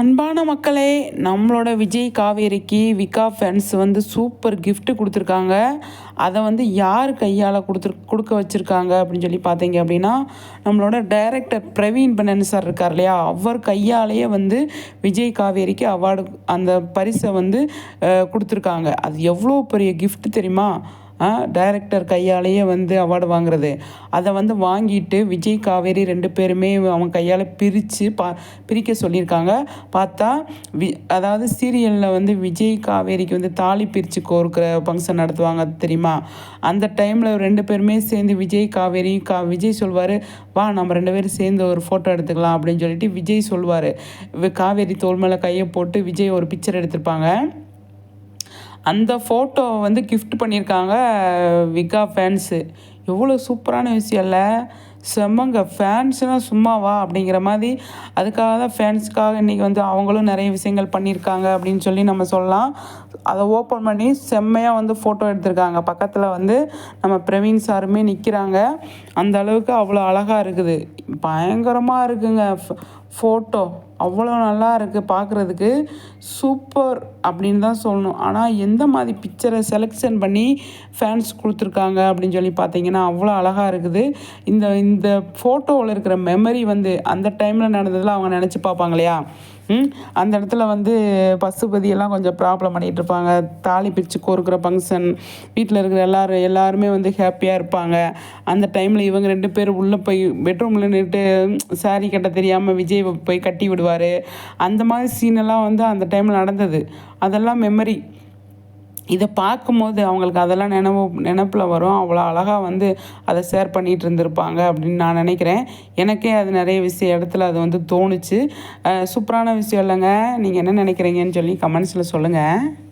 அன்பான மக்களே நம்மளோட விஜய் காவேரிக்கு விகா ஃபேன்ஸ் வந்து சூப்பர் கிஃப்ட்டு கொடுத்துருக்காங்க. அதை வந்து யார் கையால் கொடுத்துரு கொடுக்க வச்சுருக்காங்க அப்படின்னு சொல்லி பார்த்தீங்க அப்படின்னா நம்மளோட டைரக்டர் பிரவீன் பண்ணன் சார் இருக்கார் இல்லையா? அவர் கையாலேயே வந்து விஜய் காவேரிக்கு அவார்டு அந்த பரிசை வந்து கொடுத்துருக்காங்க. அது எவ்வளோ பெரிய கிஃப்ட்டு தெரியுமா? டைரக்டர் கையாலேயே வந்து அவார்டு வாங்குறது. அதை வந்து வாங்கிட்டு விஜய் காவேரி ரெண்டு பேருமே அவங்க கையால் பிரித்து பா பிரிக்க சொல்லியிருக்காங்க. பார்த்தா வி அதாவது சீரியலில் வந்து விஜய் காவேரிக்கு வந்து தாலி பிரித்து கோர்க்கிற ஃபங்க்ஷன் நடத்துவாங்க தெரியுமா? அந்த டைமில் ரெண்டு பேருமே சேர்ந்து விஜய் காவேரி கா விஜய் சொல்வார் வா நம்ம ரெண்டு பேரும் சேர்ந்து ஒரு ஃபோட்டோ எடுத்துக்கலாம் அப்படின்னு சொல்லிட்டு விஜய் சொல்வார். காவேரி தோல் மேலே கையை போட்டு விஜய் ஒரு பிக்சர் எடுத்திருப்பாங்க. அந்த ஃபோட்டோ வந்து கிஃப்ட் பண்ணியிருக்காங்க விகா ஃபேன்ஸு எவ்வளோ சூப்பரான விஷயம் இல்லை? செம்மங்க. ஃபேன்ஸ்னால் சும்மாவா அப்படிங்கிற மாதிரி அதுக்காக தான் ஃபேன்ஸுக்காக இன்றைக்கி வந்து அவங்களும் நிறைய விஷயங்கள் பண்ணியிருக்காங்க அப்படின்னு சொல்லி நம்ம சொல்லலாம். அதை ஓப்பன் பண்ணி செம்மையாக வந்து ஃபோட்டோ எடுத்திருக்காங்க. பக்கத்தில் வந்து நம்ம பிரவீன் சாருமே நிற்கிறாங்க அந்த அளவுக்கு அவ்வளோ அழகாக இருக்குது. பயங்கரமாக இருக்குங்க ஃபோட்டோ அவ்வளோ நல்லா இருக்குது பார்க்குறதுக்கு சூப்பர் அப்படின்னு தான் சொல்லணும். ஆனால் எந்த மாதிரி பிக்சரை செலெக்ஷன் பண்ணி ஃபேன்ஸ் கொடுத்துருக்காங்க அப்படின்னு சொல்லி பார்த்தீங்கன்னா அவ்வளோ அழகாக இருக்குது. இந்த இந்த ஃபோட்டோவில் இருக்கிற மெமரி வந்து அந்த டைமில் நடந்ததில் அவங்க நினச்சி பார்ப்பாங்க இல்லையா? அந்த இடத்துல வந்து பசுபதியெல்லாம் கொஞ்சம் ப்ராப்ளம் பண்ணிகிட்டு இருப்பாங்க தாலி பிரித்து கோருக்கிற ஃபங்க்ஷன் வீட்டில் இருக்கிற எல்லாரும் எல்லாருமே வந்து ஹாப்பியாக இருப்பாங்க. அந்த டைமில் இவங்க ரெண்டு பேர் உள்ளே போய் பெட்ரூமில் நின்றுட்டு சாரி கட்ட தெரியாமல் விஜய் போய் கட்டி விடுவார். அந்த மாதிரி சீனெல்லாம் வந்து அந்த டைமில் நடந்தது. அதெல்லாம் மெமரி இதை பார்க்கும்போது அவங்களுக்கு அதெல்லாம் நினைவு நினப்பில் வரும். அவ்வளோ அழகாக வந்து அதை ஷேர் பண்ணிகிட்டு இருந்திருப்பாங்க அப்படின்னு நான் நினைக்கிறேன். எனக்கே அது நிறைய விஷயம் இடத்துல அது வந்து தோணுச்சு. சூப்பரான விஷயம் இல்லைங்க. நீங்கள் என்ன நினைக்கிறீங்கன்னு சொல்லி கமெண்ட்ஸில் சொல்லுங்கள்